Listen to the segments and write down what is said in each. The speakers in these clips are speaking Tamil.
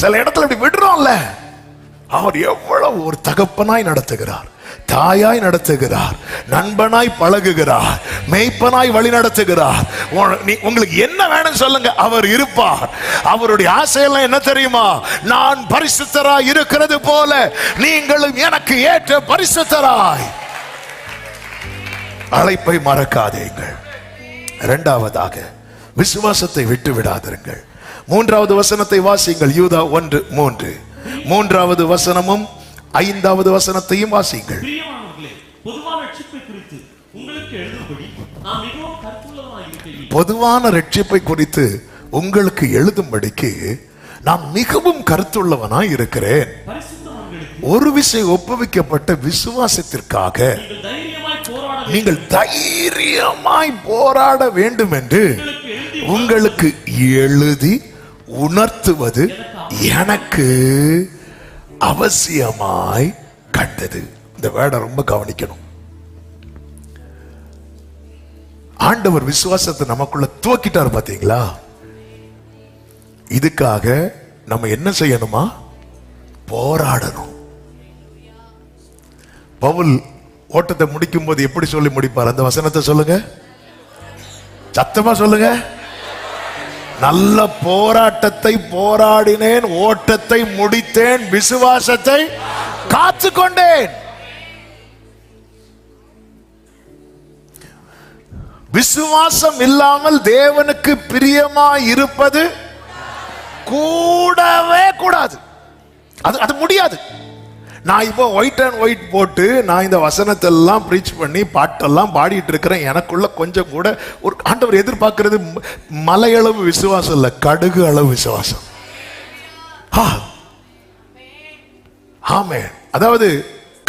சில இடத்துல இப்படி விடுறோம்ல. அவர் எவ்வளவு ஒரு தகப்பனாய் நடத்துகிறார் தாயாய் நடத்துகிறார் நண்பனாய் பழகுகிறார் மெய்ப்பனாய் வழி நடத்துகிறார். நீ- உங்களுக்கு என்ன வேணும் சொல்லுங்க அவர் இருப்பார். அவருடைய ஆசையெல்லாம் என்ன தெரியுமா? நான் பரிசுத்தராய் இருக்கிறது போல நீங்களும் எனக்கு ஏற்ற பரிசுத்தராய். அழைப்பை மறக்காதீங்கள் இரண்டாவதாக விசுவாசத்தை விட்டு விடாதிருங்கள். மூன்றாவது வசனத்தை வாசிங்கள் யூதா ஒன்று மூன்று. மூன்றாவது வசனமும் ஐந்தாவது வசனத்தையும் வாசிங்கள் பிரியமானவர்களே பொதுவான ரட்சிப்பை குறித்து உங்களுக்கு எழுதும்படிக்கு நான் மிகவும் கருத்துள்ளவனாய் இருக்கிறேன். ஒரு விசை ஒப்புவிக்கப்பட்ட விசுவாசத்திற்காக நீங்கள் தைரியமாய் போராட வேண்டும். என்று உங்களுக்கு எழுதி உணர்த்துவது எனக்கு அவசியமாய் கண்டது. இந்த வேடை ரொம்ப கவனிக்கணும். ஆண்டவர் விசுவாசத்தை நமக்குள்ள துவக்கிட்டார் பாத்தீங்களா? இதுக்காக நம்ம என்ன செய்யணுமா? போராடணும். பவுல் ஓட்டத்தை முடிக்கும் போது எப்படி சொல்லி முடிப்பார்? அந்த வசனத்தை சொல்லுங்க. சத்தமா சொல்லுங்க. நல்ல போராட்டத்தை போராடினேன் ஓட்டத்தை முடித்தேன் விசுவாசத்தை காத்து கொண்டேன் விசுவாசம் இல்லாமல் தேவனுக்கு பிரியமா இருப்பது கூடவே கூடாது. அது அது முடியாது. நான் இப்போ ஒயிட் அண்ட் ஒயிட் போட்டு நான் இந்த வசனத்தை எல்லாம் ப்ரீச் பண்ணி பாட்டெல்லாம் பாடிட்டு இருக்கிறேன் எனக்குள்ள கொஞ்சம் கூட ஒரு ஆண்டவர் எதிர்பார்க்கறது மலையளவு விசுவாசம் இல்லை கடுகு அளவு விசுவாசம். ஆ. ஆமே அதாவது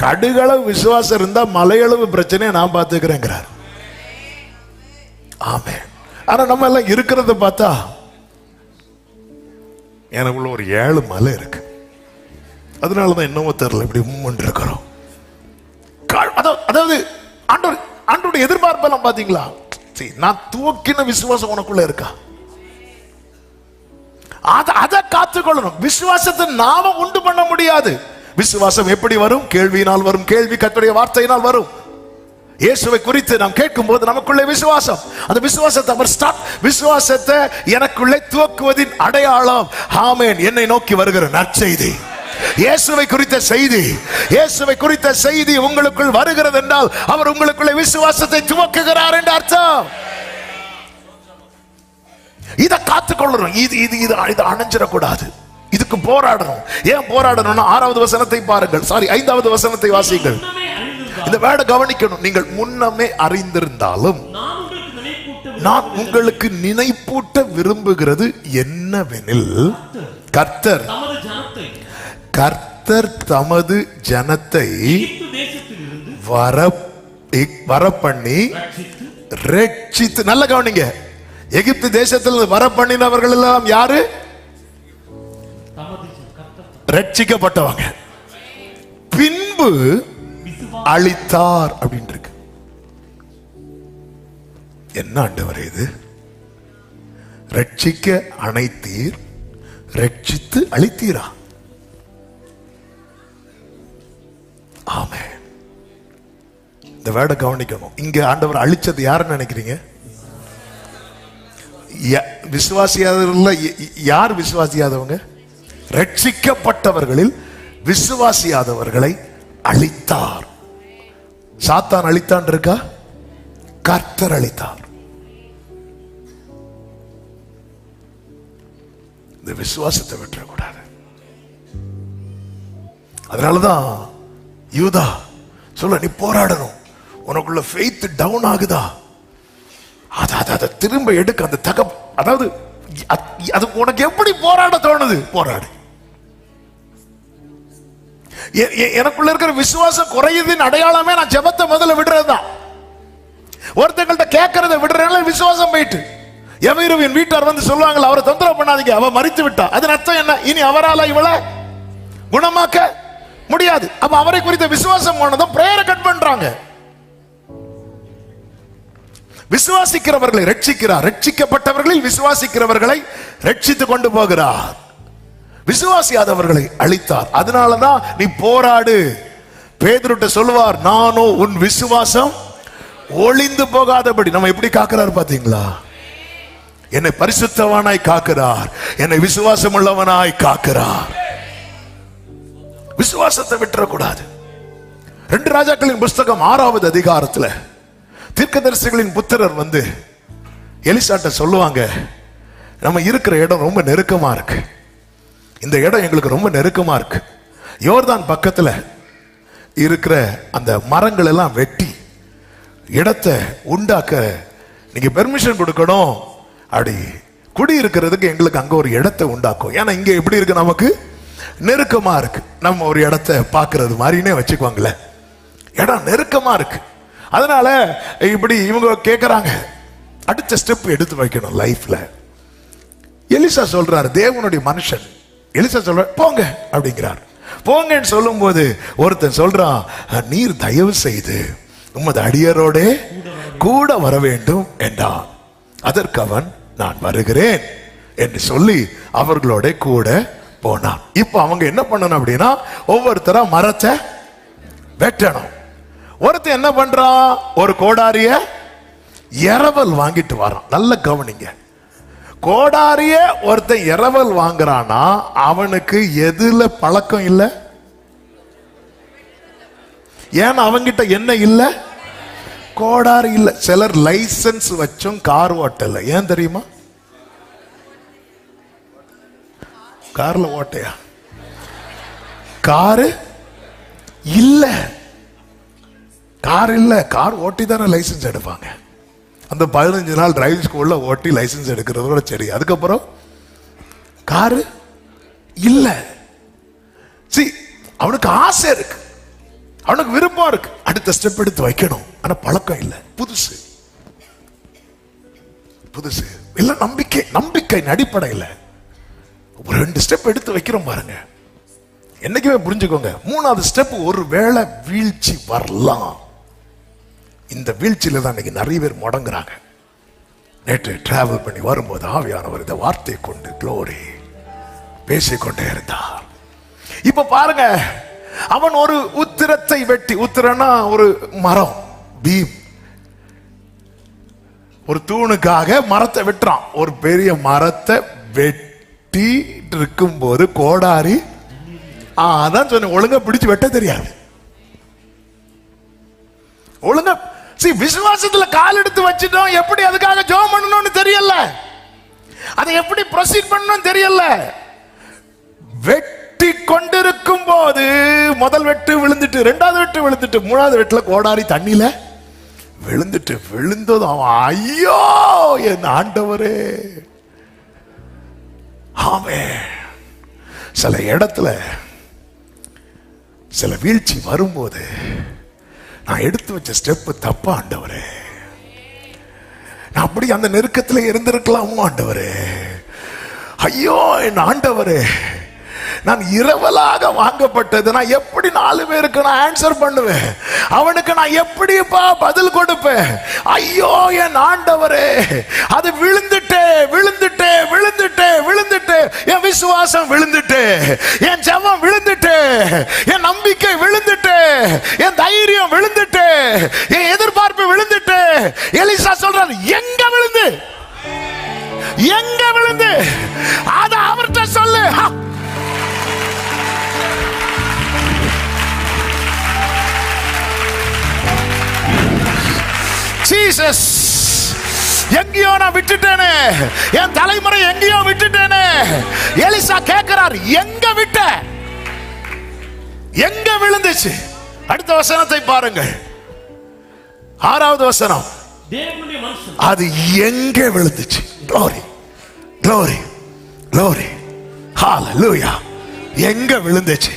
கடுகளவு விசுவாசம் இருந்தா மலையளவு பிரச்சனையை நான் பார்த்துக்கிறேங்கிறார். ஆமே ஆனா நம்ம எல்லாம் இருக்கிறத பார்த்தா எனக்குள்ள ஒரு ஏழு மலை இருக்கு. அதனாலதான் என்னமோ தெரியல இப்படி உம்முன்னு இருக்கிறோம். கா- அதாவது ஆண்டோர் ஆண்டோட எதிர்பார்ப்பெல்லாம் பார்த்தீங்களா சரி, நான் துவக்கின விசுவாசம் உனக்குள்ள இருக்கா? அதை அதை காத்துக்கொள்ளணும். விசுவாசத்தை நாம உண்டு பண்ண முடியாது. விசுவாசம் எப்படி வரும்? கேள்வியினால் வரும். கேள்வி கத்துடைய வார்த்தையினால் வரும். இயேசுவை குறித்து நாம் கேட்கும் போது நமக்குள்ளே விசுவாசம். அந்த விசுவாசத்தை அவர் ஸ்டார்ட் விசுவாசத்தை எனக்குள்ளே துவக்குவதின் அடையாளம். ஹாமேன் என்னை நோக்கி வருகிற நற்செய்தி. இயேசுவை குறித்த செய்தி இயேசுவை குறித்த செய்தி உங்களுக்குள் வருகிறது என்றால் அவர் உங்களுக்குள்ளே விசுவாசத்தை துவக்குகிறார் என்று அர்த்தம். இதை காத்துக்கொள்ளணும். இது இது இது இது அணைஞ்சிடக்கூடாது. இதுக்கு போராடணும். ஏன் போராடணும்னா ஆறாவது வசனத்தை பாருங்கள். சாரி ஐந்தாவது வசனத்தை வாசிங்கள் இந்த வேட கவனிக்கணும். நீங்கள் முன்னமே அறிந்திருந்தாலும் நான் உங்களுக்கு நினைப்பூட்ட விரும்புகிறது என்னவெனில் கர்த்தர் கர்த்தர் தமது ஜனத்தை வர வர பண்ணி ரட்சித்து நல்ல கவனிங்க. எகிப்து தேசத்தில் வர பண்ணினவர்கள் எல்லாம் யாரு ரட்சிக்கப்பட்டவங்க. பின்பு அழித்தார் அப்படின்னு இருக்கு என்ன ஆண்டவர் இது? ரட்சிக்க அணைத்தீர் ரட்சித்து அழித்தீரா? ஆமே இந்த வேர்டை கவனிக்கணும். இங்க ஆண்டவர் அழிச்சது யாருன்னு நினைக்கிறீங்க? விசுவாசியாதவர்கள் யார் விசுவாசியாதவங்க? ரட்சிக்கப்பட்டவர்களில் விசுவாசியாதவர்களை அழித்தார். சாத்தான் அழித்தான் இருக்கா? கர்த்தர் அழித்தார். இந்த விசுவாசத்தை விட்டுறக்கூடாது. அதனாலதான் யூதா சொல்ல நீ போராடணும். உனக்குள்ள ஃபெய்த் டவுன் ஆகுதா? அது அது அதை திரும்ப எடுக்க அந்த தக அதாவது அது- உனக்கு எப்படி போராட தோணுது? போராடு. எ- எ- எனக்குள்ள இருக்கிற விசுவாசம் குறையுதுன்னு அடையாளமே நான் ஜெபத்தை முதல்ல விடுறதுதான். ஒருத்தங்கள்ட்ட கேட்கறத விடுறதுனால விசுவாசம் போயிட்டு எவருவின் வீட்டார் வந்து சொல்லுவாங்களா அவரை தொந்தரவு பண்ணாதீங்க அவ மறித்து விட்டா அதன் அர்த்தம் என்ன? இனி அவரால இவளை குணமாக்க முடியாது. அப்ப அவரை குறித்த விசுவாசம் போனதும் பிரேயரை கட் பண்றாங்க. விசுவாசிக்கிறவர்களை ரட்சிக்கிறார். ரட்சிக்கப்பட்டவர்களில் விசுவாசிக்கிறவர்களை ரட்சித்து கொண்டு போகிறார். விசுவாசியாதவர்களை அழித்தார். அதனாலதான் நீ போராடு. பேதுருட்ட சொல்லுவார் நானோ உன் விசுவாசம் ஒளிந்து போகாதபடி. நம்ம எப்படி காக்கிறார் பாத்தீங்களா? என்னை பரிசுத்தவானாய் காக்கிறார். என்னை விசுவாசம் உள்ளவனாய் காக்கிறார். விசுவாசத்தை விட்டுறக்கூடாது. ரெண்டு ராஜாக்களின் புஸ்தகம் ஆறாவது அதிகாரத்துல தீர்க்கதரிசிகளின் புத்திரர் வந்து எலிசாட்ட சொல்லுவாங்க நம்ம இருக்கிற இடம் ரொம்ப நெருக்கமா இருக்கு. இந்த இடம் எங்களுக்கு ரொம்ப நெருக்கமா இருக்கு. யோர்தான் பக்கத்துல இருக்கிற அந்த மரங்கள் எல்லாம் வெட்டி இடத்தை உண்டாக்க நீங்கள் பெர்மிஷன் கொடுக்கணும். அப்படி குடி இருக்கிறதுக்கு எங்களுக்கு அங்கே ஒரு இடத்தை உண்டாக்கும். ஏன்னா இங்கே எப்படி இருக்கு நமக்கு? நெருக்கமாக இருக்கு. நம்ம ஒரு இடத்த பார்க்கறது மாதிரினே வச்சுக்குவாங்களே. இடம் நெருக்கமா இருக்கு. அதனால இப்படி இவங்க கேட்குறாங்க அடுத்த ஸ்டெப் எடுத்து வைக்கணும் லைஃப்ல எலிசா சொல்றாரு தேவனுடைய மனுஷன். எலிசா சொல்ற போங்க அப்படிங்கிறார். போங்கன்னு சொல்லும்போது ஒருத்தன் சொல்றான் நீர் தயவு செய்து உமது அடியரோடே கூட வர வேண்டும் என்றான். அதற்கு அவன் நான் வருகிறேன் என்று சொல்லி அவர்களோட கூட போனான். இப்போ அவங்க என்ன பண்ணணும் அப்படின்னா ஒவ்வொருத்தரா மரத்தை வெட்டணும். ஒருத்தர் என்ன பண்றான்? ஒரு கோடாரிய இரவல் வாங்கிட்டு வரான். நல்ல கவனிங்க. கோடாரிய ஒருத்தன் இரவல் வாங்குறானா அவனுக்கு எதுல பழக்கம் இல்ல? ஏன்னா அவங்கிட்ட என்ன இல்ல? கோடாரி இல்ல. சிலர் லைசன்ஸ் வச்சும் கார் ஓட்டல. ஏன் தெரியுமா? கார்ல ஓட்டையா? காரு இல்ல. கார் இல்ல. கார் ஓட்டி தானே லைசன்ஸ் எடுப்பாங்க. அந்த பதினஞ்சு நாள் டிரைவிங் ஸ்கூல்ல ஓட்டி லைசன்ஸ் எடுக்கிறதோட சரி. அதுக்கப்புறம் காரு இல்ல. சி அவனுக்கு ஆசை இருக்கு. அவனுக்கு விருப்பம் இருக்கு. அடுத்த ஸ்டெப் எடுத்து வைக்கணும். ஆனா பழக்கம் இல்ல. புதுசு. புதுசு. இல்ல நம்பிக்கை. நம்பிக்கை அடிப்படையில் ஒரு ரெண்டு ஸ்டெப் எடுத்து வைக்கிறோம் பாருங்க. என்னைக்குமே புரிஞ்சுக்கோங்க. மூணாவது ஸ்டெப் ஒரு வேளை வீழ்ச்சி வரலாம். இந்த வீழ்ச்சியில தான் இன்னைக்கு நிறைய பேர் முடங்குறாங்க. நேற்று டிராவல் பண்ணி வரும்போது ஆவியானவர் இந்த வார்த்தை கொண்டு குளோரி பேசிக்கொண்டே இருந்தார். இப்ப பாருங்க. அவன் ஒரு உத்திரத்தை வெட்டி உத்திரனா ஒரு மரம் பீம். ஒரு தூணுக்காக மரத்தை வெட்டுறான். ஒரு பெரிய மரத்தை வெட்டி இருக்கும்போது கோடாரி ஆ, அதான் சொன்னேன் ஒழுங்கா பிடிச்சு வெட்ட தெரியாது. ஒழுங்கா சி விசுவாசத்துல கால் எடுத்து வச்சிட்டோம் எப்படி அதுக்காக ஜோம் பண்ணணும்னு தெரியல. அதை எப்படி ப்ரொசீட் பண்ணணும்னு தெரியல. வெட்டி கொண்டிருக்கும் போது முதல் வெட்டு விழுந்துட்டு ரெண்டாவது வெட்டு விழுந்துட்டு மூணாவது வெட்டுல கோடாரி தண்ணியில விழுந்துட்டு விழுந்ததும் அவன் ஐயோ என் ஆண்டவரே. ஆமே சில இடத்துல சில வீழ்ச்சி வரும்போது நான் எடுத்து வச்ச ஸ்டெப்பு தப்பா ஆண்டவரே. நான் அப்படி அந்த நெருக்கத்தில் இருந்திருக்கலாமோ ஆண்டவரே. ஐயோ என் ஆண்டவரே. நான் இரவலாக வாங்கப்பட்டது. நான் எப்படி நாலு பேருக்கு நான் ஆன்சர் பண்ணுவேன்? அவனுக்கு நான் எப்படிப்பா பதில் கொடுப்பேன்? ஐயோ என் ஆண்டவரே அது விழுந்துட்டே விழுந்துட்டே விழுந்துட்டே விழுந்துட்டு. என் விசுவாசம் விழுந்துட்டு. என் ஜெபம் விழுந்துட்டு. என் நம்பிக்கை விழுந்துட்டு. என் தைரியம் விழுந்துட்டு. என் எதிர்பார்ப்பு விழுந்துட்டு. எலிசா சொல்றாரு எங்க விழுந்து? எங்க விழுந்து? ஜீசஸ் எங்கேயோ நான் விட்டுட்டேனே. என் தலைமுறை எங்கேயோ விட்டுட்டேனே. எலிசா கேட்கிறார் எங்க விட்ட? எங்க விழுந்துச்சு? அடுத்த வசனத்தை பாருங்கள். ஆறாவது வசனம். அது எங்கே விழுந்துச்சு? க்ளோரி க்ளோரி க்ளோரி ஹalleluya எங்க விழுந்துச்சு?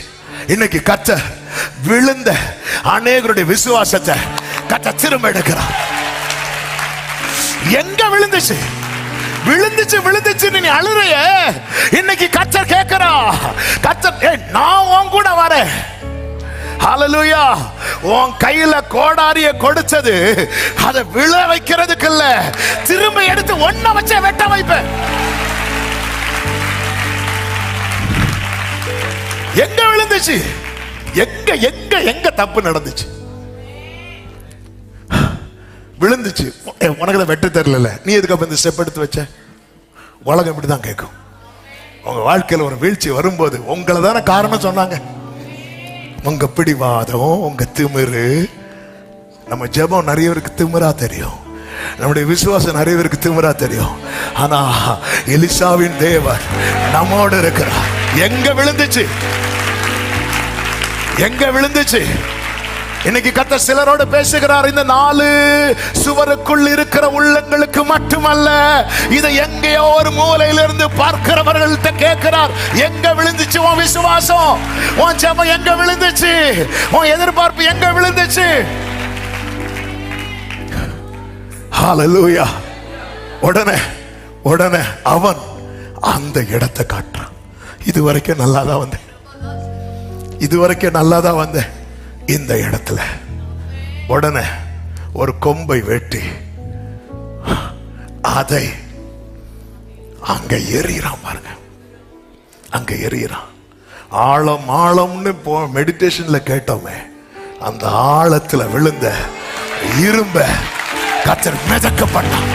இன்னைக்கு கத்த விழுந்த அநேகருடைய விசுவாசத்தை கத்த திரும்ப எடுக்கிறார். எங்க விழுந்துச்சு? விழுந்துச்சு விழுந்துச்சு நீ அழுறைய. இன்னைக்கு கச்சர் கேட்கிறா. கச்சர் ஏ நான் உன் கூட வரேன். ஹalleluya உன் கையில கோடாரிய கொடுத்தது அதை விழ வைக்கிறதுக்கு இல்ல. திரும்ப எடுத்து ஒன்ன வச்சே வெட்ட வைப்பேன். எங்க விழுந்துச்சு? எங்க எங்க எங்க தப்பு நடந்துச்சு? விழுந்துச்சு. உனக்கு தான் வெட்ட தெரியல நீ எதுக்கு இந்த ஸ்டெப் எடுத்து வச்ச? உலகம் இப்படி தான் கேட்கும். உங்க வாழ்க்கையில ஒரு வீழ்ச்சி வரும்போது உங்களை தானே காரணம் சொன்னாங்க. உங்க பிடிவாதம் உங்க திமிரு. நம்ம ஜெபம் நிறைய பேருக்கு திமிரா தெரியும். நம்முடைய விசுவாசம் நிறைய பேருக்கு திமிரா தெரியும். ஆனா எலிசாவின் தேவர் நம்மோடு இருக்கிறார். எங்க விழுந்துச்சு? எங்க விழுந்துச்சு? இன்னைக்கு கத்த சிலரோடு பேசுகிறார் இந்த நாலு சுவருக்குள் இருக்கிற உள்ளங்களுக்கு மட்டுமல்ல இதை எங்கேயோ ஒரு மூலையிலிருந்து பார்க்கிறவர்கள்ட்ட கேட்கிறார் எங்க விழுந்துச்சு உன் விசுவாசம்? உன் ஜெபம் எங்க விழுந்துச்சு? உன் எதிர்பார்ப்பு எங்க விழுந்துச்சு? ஹalleluya உடனே உடனே அவன் அந்த இடத்தை காட்டுறான். இது வரைக்கும் நல்லா தான் வந்தேன். இது வரைக்கும் நல்லா தான் வந்தேன். இந்த இடத்துல. உடனே ஒரு கொம்பை வெட்டி அதை அங்க எறிகிறான் பாருங்க. அங்க எறிகிறான். ஆழம் ஆழம்னு போ மெடிடேஷன்ல கேட்டோமே அந்த ஆழத்துல விழுந்த இரும்ப கத்தர் மிதக்க பண்ணான்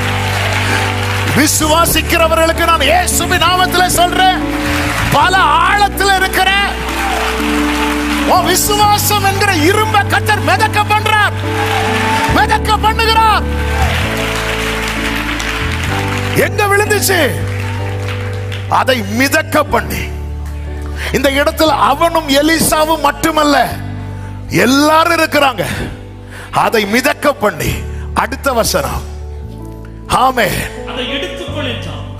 விசுவாசிக்கிறவர்களுக்கு நான் ஏசுமி நாமத்துல சொல்றேன் பல ஆழத்துல இருக்கிற உன் விசுவாசம் என்கிற இரும்ப கத்தர் மிதக்க பண்றார் மிதக்க பண்ணுகிறார். எங்க விழுந்துச்சு? அதை மிதக்க பண்ணி. இந்த இடத்துல அவனும் எலிசாவும் மட்டுமல்ல எல்லாரும் இருக்கிறாங்க. அதை மிதக்க பண்ணி. அடுத்த வசனம். ஆமே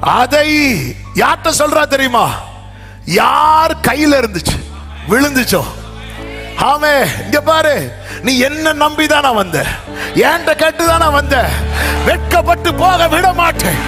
அதை யார்கிட்ட சொல்றா தெரியுமா? யார் கையில இருந்துச்சு? விழுந்துச்சோ? ஆமே இங்க பாரு. நீ என்ன நம்பி தானே வந்த? ஏன்ட்ட கேட்டு தானே வந்த? வெட்கப்பட்டு போக விட மாட்டேன்